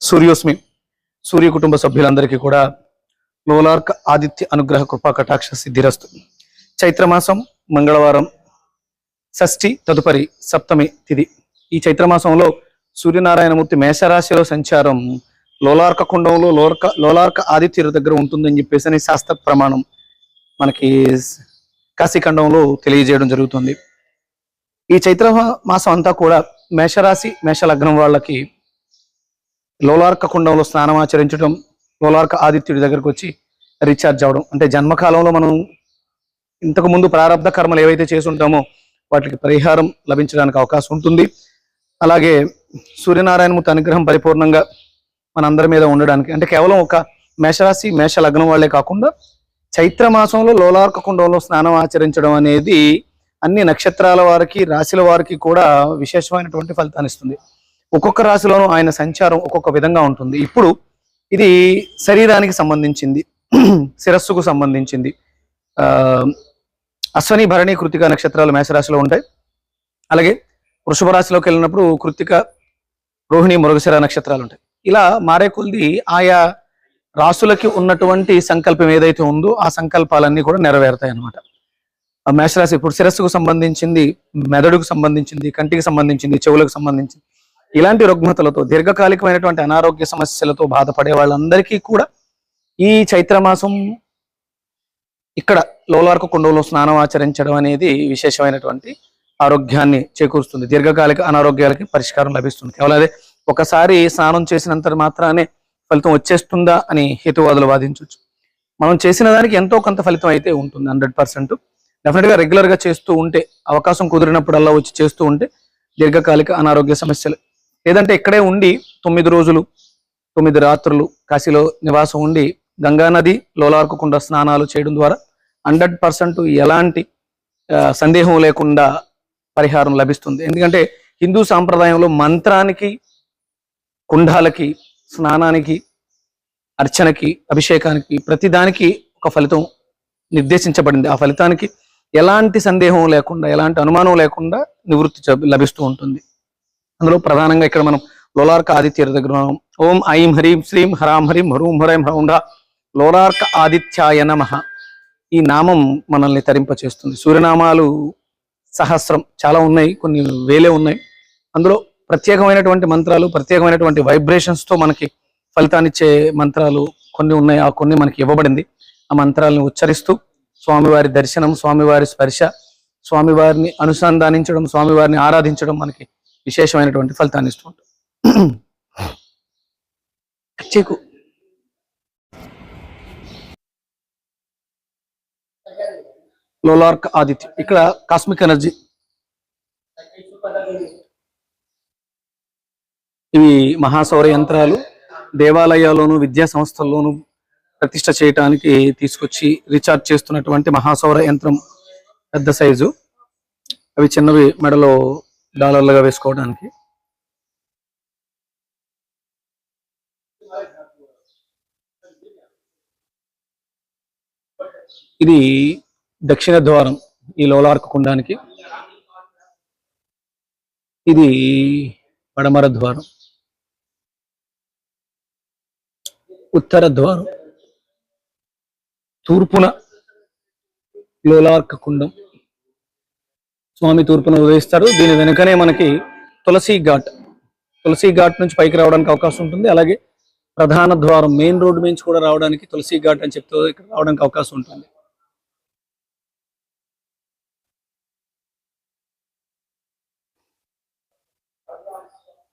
సూర్యోస్మి సూర్య కుటుంబ సభ్యులందరికీ కూడా లోలార్క ఆదిత్య అనుగ్రహ కృపా కటాక్ష సిద్ధిరస్తు. చైత్రమాసం మంగళవారం షష్ఠి తదుపరి సప్తమి తిథి ఈ చైత్రమాసంలో సూర్యనారాయణమూర్తి మేషరాశిలో సంచారం లోలార్క కుండంలో లోర్క లోలార్క ఆదిత్యుల దగ్గర ఉంటుందని చెప్పేసి అని శాస్త్ర ప్రమాణం మనకి కాశీఖండంలో తెలియజేయడం జరుగుతుంది. ఈ చైత్ర మాసం అంతా కూడా మేషరాశి మేషలగ్నం వాళ్ళకి లోలార్క కుండంలో స్నానం ఆచరించడం లోలార్క ఆదిత్యుడి దగ్గరకు వచ్చి రీఛార్జ్ అవడం. అంటే జన్మకాలంలో మనం ఇంతకు ముందు ప్రారంభ కర్మలు ఏవైతే చేసి ఉంటామో వాటికి పరిహారం లభించడానికి అవకాశం ఉంటుంది. అలాగే సూర్యనారాయణమూర్తి అనుగ్రహం పరిపూర్ణంగా మనందరి మీద ఉండడానికి అంటే కేవలం ఒక మేషరాశి మేష లగ్నం వాళ్ళే కాకుండా చైత్ర మాసంలో లోలార్క కుండంలో స్నానం ఆచరించడం అనేది అన్ని నక్షత్రాల వారికి రాశుల వారికి కూడా విశేషమైనటువంటి ఫలితాన్ని ఇస్తుంది. ఒక్కొక్క రాశిలోనూ ఆయన సంచారం ఒక్కొక్క విధంగా ఉంటుంది. ఇప్పుడు ఇది శరీరానికి సంబంధించింది శిరస్సుకు సంబంధించింది. ఆ అశ్వని భరణి కృతిక నక్షత్రాలు మేషరాశిలో ఉంటాయి. అలాగే వృషభ రాశిలోకి వెళ్ళినప్పుడు కృతిక రోహిణి మృగశిర నక్షత్రాలు ఉంటాయి. ఇలా మారే కొద్ది ఆయా రాసులకి ఉన్నటువంటి సంకల్పం ఏదైతే ఉందో ఆ సంకల్పాలన్నీ కూడా నెరవేరుతాయి అన్నమాట. మేషరాశి ఇప్పుడు శిరస్సుకు సంబంధించింది మెదడుకు సంబంధించింది కంటికి సంబంధించింది చెవులకు సంబంధించింది ఇలాంటి రుగ్మతలతో దీర్ఘకాలికమైనటువంటి అనారోగ్య సమస్యలతో బాధపడే వాళ్ళందరికీ కూడా ఈ చైత్రమాసం ఇక్కడ లోలార్కు కుండంలో స్నానం ఆచరించడం అనేది విశేషమైనటువంటి ఆరోగ్యాన్ని చేకూరుస్తుంది. దీర్ఘకాలిక అనారోగ్యాలకి పరిష్కారం లభిస్తుంది. కేవలం అదే ఒకసారి స్నానం చేసినంత మాత్రానే ఫలితం వచ్చేస్తుందా అని హేతువాదులు వాదించవచ్చు మనం చేసిన దానికి ఎంతో కొంత ఫలితం అయితే ఉంటుంది హండ్రెడ్ పర్సెంట్. డెఫినెట్గా రెగ్యులర్గా చేస్తూ ఉంటే అవకాశం కుదిరినప్పుడల్లా వచ్చి చేస్తూ ఉంటే దీర్ఘకాలిక అనారోగ్య సమస్యలు లేదంటే ఇక్కడే ఉండి తొమ్మిది రోజులు తొమ్మిది రాత్రులు కాశీలో నివాసం ఉండి గంగా నది లోలార్కకుండా స్నానాలు చేయడం ద్వారా హండ్రెడ్ పర్సెంట్ ఎలాంటి సందేహం లేకుండా పరిహారం లభిస్తుంది. ఎందుకంటే హిందూ సాంప్రదాయంలో మంత్రానికి కుండాలకి స్నానానికి అర్చనకి అభిషేకానికి ప్రతిదానికి ఒక ఫలితం నిర్దేశించబడింది. ఆ ఫలితానికి ఎలాంటి సందేహం లేకుండా ఎలాంటి అనుమానం లేకుండా నివృత్తి లభిస్తూ ఉంటుంది. అందులో ప్రధానంగా ఇక్కడ మనం లోలార్క ఆదిత్య దగ్గర ఉన్నాం. ఓం ఐం హ్రీం శ్రీం హరాం హరిం హరూం హరైం హరౌండ లోలార్క ఆదిత్యాయ నమః. ఈ నామం మనల్ని తరింపచేస్తుంది. సూర్యనామాలు సహస్రం చాలా ఉన్నాయి కొన్ని వేలే ఉన్నాయి. అందులో ప్రత్యేకమైనటువంటి మంత్రాలు ప్రత్యేకమైనటువంటి వైబ్రేషన్స్తో మనకి ఫలితాన్నిచ్చే మంత్రాలు కొన్ని ఉన్నాయి. ఆ కొన్ని మనకి ఇవ్వబడింది. ఆ మంత్రాలను ఉచ్చరిస్తూ స్వామివారి దర్శనం స్వామివారి స్పర్శ స్వామివారిని అనుసంధానించడం స్వామివారిని ఆరాధించడం మనకి విశేషమైనటువంటి ఫలితాన్ని ఇస్తూ ఉంటుంది చెక్కు లోలార్క్ ఆదిత్య. ఇక్కడ కాస్మిక్ ఎనర్జీ. ఇవి మహాసౌర యంత్రాలు. దేవాలయాల్లోను విద్యా సంస్థల్లోనూ ప్రతిష్ట చేయటానికి తీసుకొచ్చి రీఛార్జ్ చేస్తున్నటువంటి మహాసౌర యంత్రం పెద్ద సైజు. అవి చిన్నవి మెడలో డాలర్లుగా వేసుకోవడానికి. ఇది దక్షిణ ద్వారం ఈ లోలార్క కుండానికి. ఇది పడమర ద్వారం. ఉత్తర ద్వారం. తూర్పున లోలార్క కుండం. స్వామి తూర్పున ఉదయిస్తారు దీని వెనుకనే మనకి తులసి ఘాట్. తులసి ఘాట్ నుంచి పైకి రావడానికి అవకాశం ఉంటుంది. అలాగే ప్రధాన ద్వారం మెయిన్ రోడ్డు నుంచి కూడా రావడానికి తులసి ఘాట్ అని చెప్తూ ఇక్కడ రావడానికి అవకాశం ఉంటుంది.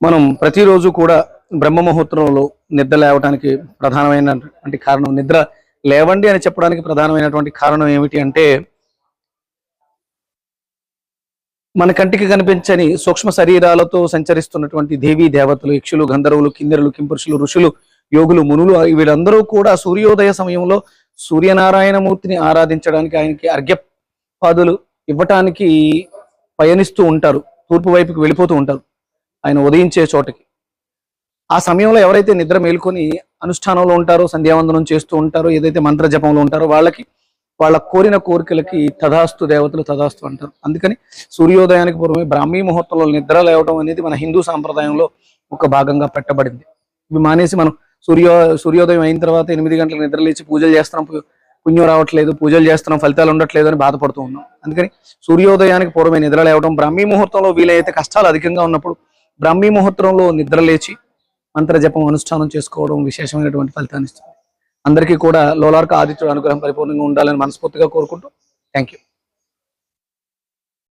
మనం ప్రతిరోజు కూడా బ్రహ్మ ముహూర్తంలో నిద్ర లేవడానికి ప్రధానమైనటువంటి కారణం నిద్ర లేవండి అని చెప్పడానికి ప్రధానమైనటువంటి కారణం ఏమిటి అంటే మన కంటికి కనిపించని సూక్ష్మ శరీరాలతో సంచరిస్తున్నటువంటి దేవీ దేవతలు యక్షులు గంధర్వులు కిందరులు కింపురుషులు ఋషులు యోగులు మునులు వీళ్ళందరూ కూడా సూర్యోదయ సమయంలో సూర్యనారాయణమూర్తిని ఆరాధించడానికి ఆయనకి అర్ఘ్యపాదులు ఇవ్వటానికి పయనిస్తూ ఉంటారు. తూర్పు వైపుకి వెళ్ళిపోతూ ఉంటారు. ఆయన ఉదయించే చోటకి. ఆ సమయంలో ఎవరైతే నిద్ర మేల్కొని అనుష్ఠానంలో ఉంటారో సంధ్యావందనం చేస్తూ ఉంటారో ఏదైతే మంత్ర జపంలో ఉంటారో వాళ్ళకి వాళ్ళ కోరిన కోరికలకి తథాస్తు దేవతలు తథాస్తు అంటారు. అందుకని సూర్యోదయానికి పూర్వమే బ్రాహ్మీ ముహూర్తంలో నిద్ర లేవడం అనేది మన హిందూ సాంప్రదాయంలో ఒక భాగంగా పెట్టబడింది. ఇవి మానేసి మనం సూర్యో సూర్యోదయం అయిన తర్వాత ఎనిమిది గంటలకు నిద్ర లేచి పూజలు చేస్తున్నాం. పు- పుణ్యం రావట్లేదు పూజలు చేస్తున్నాం ఫలితాలు ఉండట్లేదు అని బాధపడుతూ ఉన్నాం. అందుకని సూర్యోదయానికి పూర్వమే నిద్ర లేవడం బ్రాహ్మీ ముహూర్తంలో వీలైతే కష్టాలు అధికంగా ఉన్నప్పుడు బ్రాహ్మీ ముహూర్తంలో నిద్ర లేచి మంత్ర జపం అనుష్ఠానం చేసుకోవడం విశేషమైనటువంటి ఫలితాన్ని ఇస్తుంది. అందరికీ కూడా లోలార్క ఆదిత్యుడు అనుగ్రహం పరిపూర్ణంగా ఉండాలని మనస్ఫూర్తిగా కోరుకుంటూ థ్యాంక్ యూ